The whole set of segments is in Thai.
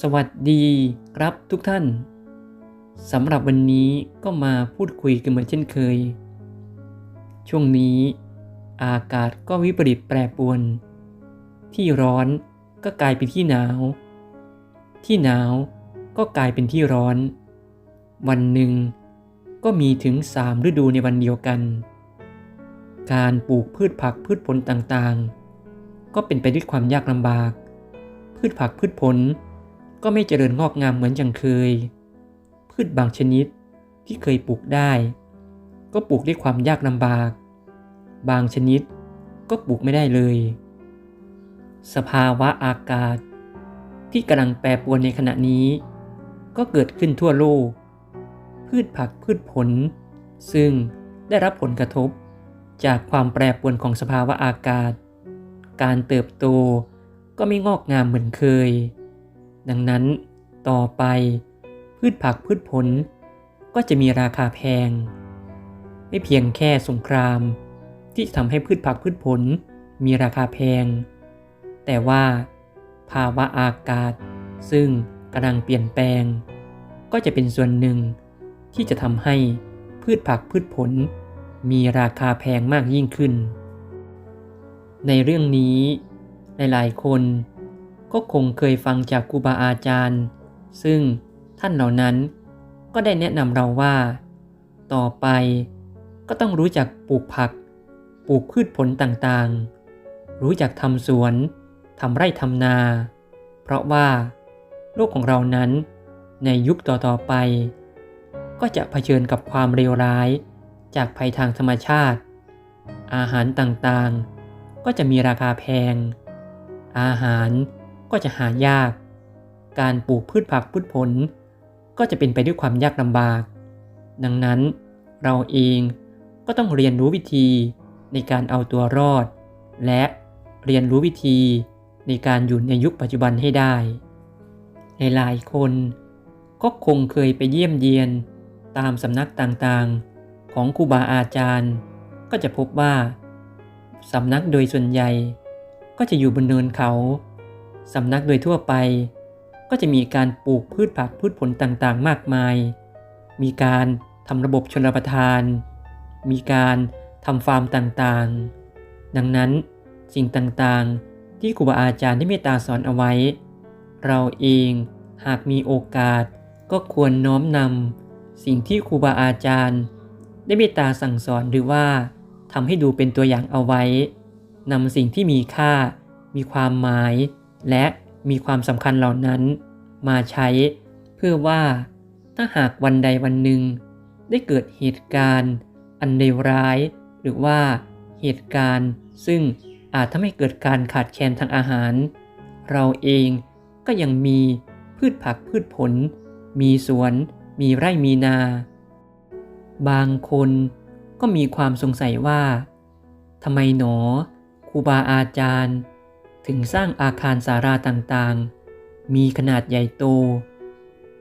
สวัสดีครับทุกท่านสำหรับวันนี้ก็มาพูดคุยกันเหมือนเช่นเคย ช่วงนี้ อากาศก็วิปริตแปรปรวน ที่ร้อนก็กลายเป็นที่หนาว ที่หนาวก็กลายเป็นที่ร้อน วันหนึ่งก็มีถึงสามฤดูในวันเดียวกัน การปลูกพืชผักพืชผลต่างๆ ก็เป็นไปด้วยความยากลำบาก พืชผักพืชผล ก็ไม่เจริญงอกงามเหมือนอย่างเคย พืชบางชนิดที่เคยปลูกได้ ก็ปลูกด้วยความยากลำบาก บางชนิดก็ปลูกไม่ได้เลย สภาวะอากาศ ที่กำลังแปรปรวนในขณะนี้ ก็เกิดขึ้นทั่วโลก พืชผักพืชผล ซึ่งได้รับผลกระทบจากความแปรปรวนของสภาวะอากาศ การเติบโตก็ไม่งอกงามเหมือนเคย ดังนั้นต่อไปพืชผักพืชผลก็จะมีราคาแพง ไม่เพียงแค่สงคราม ที่ทำให้พืชผักพืชผลมีราคาแพง แต่ว่าภาวะอากาศ ซึ่งกำลังเปลี่ยนแปลง ก็จะเป็นส่วนหนึ่งที่จะทำให้พืชผักพืชผล มีราคาแพงมากยิ่งขึ้น ในเรื่องนี้หลายๆคน ก็คงเคยฟังจากครูบาอาจารย์ ซึ่งท่านเหล่านั้นก็ได้แนะนำเราว่า ต่อไปก็ต้องรู้จักปลูกผัก ปลูกพืชผลต่างๆ รู้จักทำสวนทำไร่ทำนา เพราะว่า โลกของเรานั้นในยุคต่อๆไป ก็จะเผชิญกับความเลวร้าย จากภัยทางธรรมชาติ อาหารต่างๆ ก็จะมีราคาแพง อาหาร ก็จะหายาก การปลูกพืชผักพืชผล ก็จะเป็นไปด้วยความยากลำบาก ดังนั้นเราเองก็ต้องเรียนรู้วิธีในการเอาตัวรอด และเรียนรู้วิธีในการอยู่ในยุคปัจจุบันให้ได้หลายคนก็คงเคยไปเยี่ยมเยียนตามสำนักต่างๆ ของครูบาอาจารย์ ก็จะพบว่าสำนักโดยส่วนใหญ่ก็จะอยู่บนเนินเขา สำนักโดยทั่วไป ก็จะมีการปลูกพืชผักพืชผลต่างๆ มากมาย มีการทำระบบชนประทาน มีการทำฟาร์มต่างๆ ดังนั้นสิ่งต่างๆ ที่ครูบาอาจารย์ได้เมตตาสอนเอาไว้ เราเองหากมีโอกาสก็ควรน้อมนำสิ่งที่ครูบาอาจารย์ ได้เมตตาสั่งสอนหรือว่าทำให้ดูเป็นตัวอย่างเอาไว้นำสิ่งที่มีค่า มีความหมาย และมีความสำคัญเหล่านั้น มาใช้เพื่อว่าถ้าหากวันใดวันหนึ่ง ได้เกิดเหตุการณ์ อันเลวร้าย หรือว่าเหตุการณ์ซึ่งอาจทำให้เกิดการขาดแคลนทางอาหาร เราเองก็ยังมีพืชผักพืชผล มีสวน มีไร่มีนา บางคนก็มีความสงสัยว่าทำไมหนอครูบาอาจารย์ ถึงสร้างอาคารสาราต่างๆ มีขนาดใหญ่โต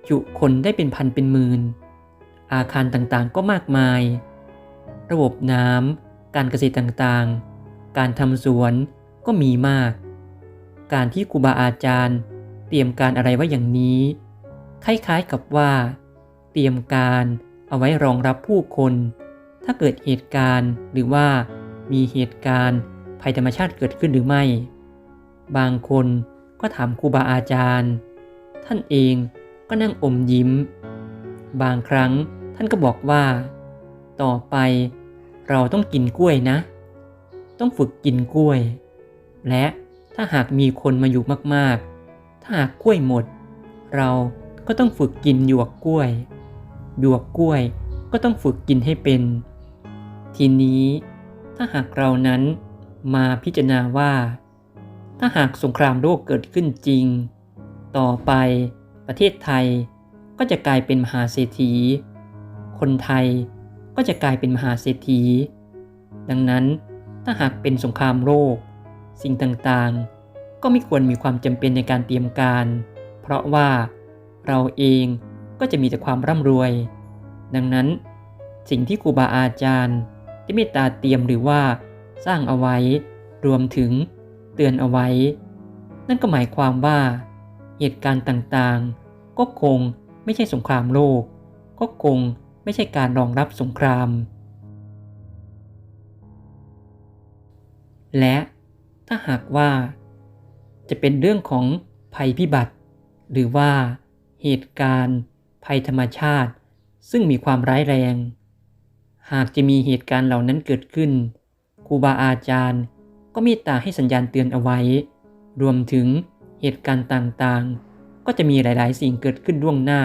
จุคนได้เป็นพันเป็นหมื่น อาคารต่างๆก็มากมาย ระบบน้ำ การเกษตรต่างๆ การทำสวนก็มีมาก การที่ครูบาอาจารย์ เตรียมการอะไรไว้อย่างนี้ คล้ายๆกับว่า เตรียมการเอาไว้รองรับผู้คน ถ้าเกิดเหตุการณ์หรือว่ามีเหตุการณ์ภัยธรรมชาติเกิดขึ้นหรือไม่ บางคนก็ถามครูบาอาจารย์ ท่านเองก็นั่งอมยิ้ม บางครั้งท่านก็บอกว่า ต่อไปเราต้องกินกล้วยนะ ต้องฝึกกินกล้วย และถ้าหากมีคนมาอยู่มากๆ ถ้าหากกล้วยหมด เราก็ต้องฝึกกินหยวกกล้วย หยวกกล้วยก็ต้องฝึกกินให้เป็น ทีนี้ถ้าหากเรานั้นมาพิจารณาว่า ถ้าหากสงครามโลกเกิดขึ้นจริง ต่อไปประเทศไทยก็จะกลายเป็นมหาเศรษฐี คนไทยก็จะกลายเป็นมหาเศรษฐี ดังนั้นถ้าหากเป็นสงครามโลก สิ่งต่างๆ ก็ไม่ควรมีความจำเป็นในการเตรียมการ เพราะว่าเราเองก็จะมีแต่ความร่ำรวย ดังนั้น สิ่งที่ครูบาอาจารย์ได้เมตตาเตรียมหรือว่าสร้างเอาไว้รวมถึง เตือนเอาไว้ นั่นก็หมายความว่า เหตุการณ์ต่างๆ ก็คงไม่ใช่สงครามโลก ก็คงไม่ใช่การรองรับสงคราม และถ้าหากว่า จะเป็นเรื่องของภัยพิบัติ หรือว่าเหตุการณ์ภัยธรรมชาติ ซึ่งมีความร้ายแรง หากจะมีเหตุการณ์เหล่านั้นเกิดขึ้นครูบาอาจารย์ ก็เมตตาให้สัญญาณเตือนเอาไว้ รวมถึงเหตุการณ์ต่างๆ ก็จะมีหลาย ๆ สิ่งเกิดขึ้นล่วงหน้า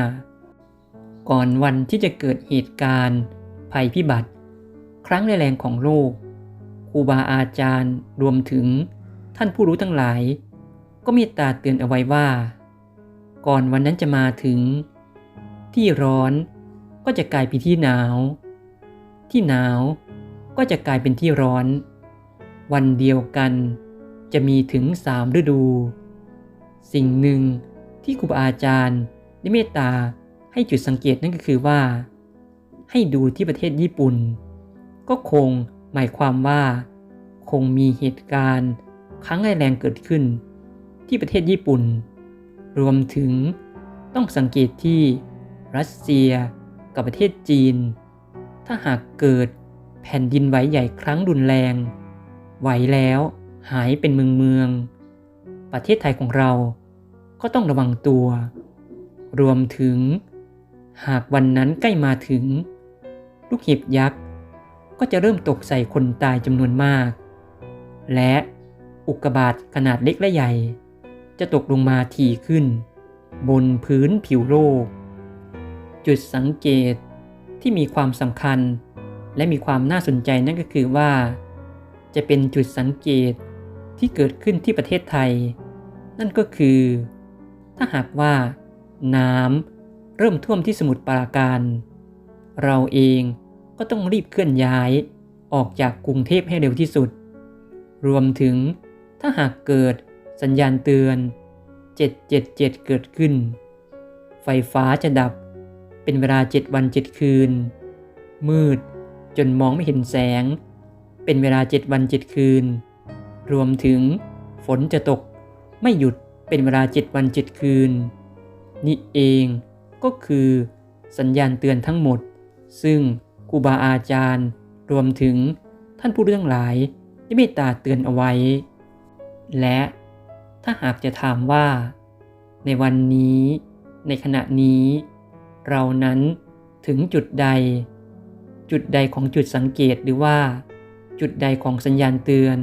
ก่อนวันที่จะเกิดเหตุการณ์ ภัยพิบัติ ครั้งแรงของโลกครูบาอาจารย์ รวมถึงท่านผู้รู้ทั้งหลาย ก็เมตตาเตือนเอาไว้ว่า ก่อนวันนั้นจะมาถึง ที่ร้อนก็จะกลายเป็นที่หนาว ที่หนาวก็จะกลายเป็นที่ร้อน วันเดียวกันจะมีถึงสามฤดู สิ่งหนึ่งที่ครูบาอาจารย์ได้เมตตาให้จุดสังเกตนั่นก็คือว่า ให้ดูที่ประเทศญี่ปุ่น ก็คงหมายความว่า คงมีเหตุการณ์ครั้งแรงเกิดขึ้น ที่ประเทศญี่ปุ่น รวมถึงต้องสังเกตที่รัสเซียกับประเทศจีน ถ้าหากเกิดแผ่นดินไหวใหญ่ครั้งรุนแรง ไหวแล้วหายเป็นเมืองเมือง ประเทศไทยของเราก็ต้องระวังตัว รวมถึง หากวันนั้นใกล้มาถึง ลูกเห็บยักษ์ก็จะเริ่มตกใส่คนตายจำนวนมาก และอุกกาบาตขนาดเล็กและใหญ่ จะตกลงมาถี่ขึ้น บนพื้นผิวโลก จุดสังเกตที่มีความสำคัญ และมีความน่าสนใจนั่นก็คือว่า จะเป็นจุดสังเกตที่เกิดขึ้นที่ประเทศไทย นั่นก็คือ ถ้าหากว่า น้ำเริ่มท่วมที่สมุทรปราการ เราเองก็ต้องรีบเคลื่อนย้ายออกจากกรุงเทพให้เร็วที่สุด รวมถึงถ้าหากเกิดสัญญาณเตือน 777 เกิดขึ้น ไฟฟ้าจะดับเป็นเวลา 7 วัน 7 คืน มืดจนมองไม่เห็นแสง เป็นเวลา7วัน7คืน รวมถึงฝนจะตกไม่หยุดเป็นเวลา7วัน7คืน นี่เองก็คือสัญญาณเตือนทั้งหมด ซึ่งครูบาอาจารย์ รวมถึงท่านผู้เรื่องหลายได้เมตตาเตือนเอาไว้ และถ้าหากจะถามว่า ในวันนี้ ในขณะนี้ เรานั้นถึงจุดใด จุดใดของจุดสังเกตหรือว่า จุดใดของสัญญาณเตือน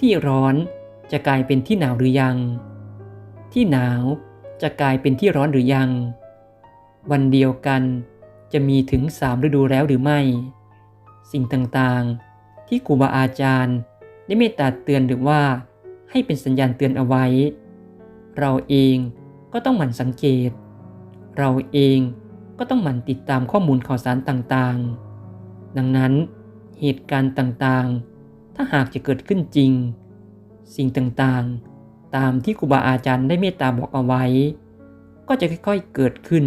ที่ร้อนจะกลายเป็นที่หนาวหรือยัง ที่หนาวจะกลายเป็นที่ร้อนหรือยัง วันเดียวกันจะมีถึงสามฤดูแล้วหรือไม่ สิ่งต่างๆ ที่ครูบาอาจารย์ได้เมตตาเตือนหรือว่าให้เป็นสัญญาณเตือนเอาไว้ เราเองก็ต้องหมั่นสังเกต เราเองก็ต้องหมั่นติดตามข้อมูลข่าวสารต่างๆ ดังนั้น เหตุการณ์ต่างๆ ถ้าหากจะเกิดขึ้นจริง สิ่งต่างๆ ตามที่ครูบาอาจารย์ได้เมตตาบอกเอาไว้ ก็จะค่อยๆเกิดขึ้น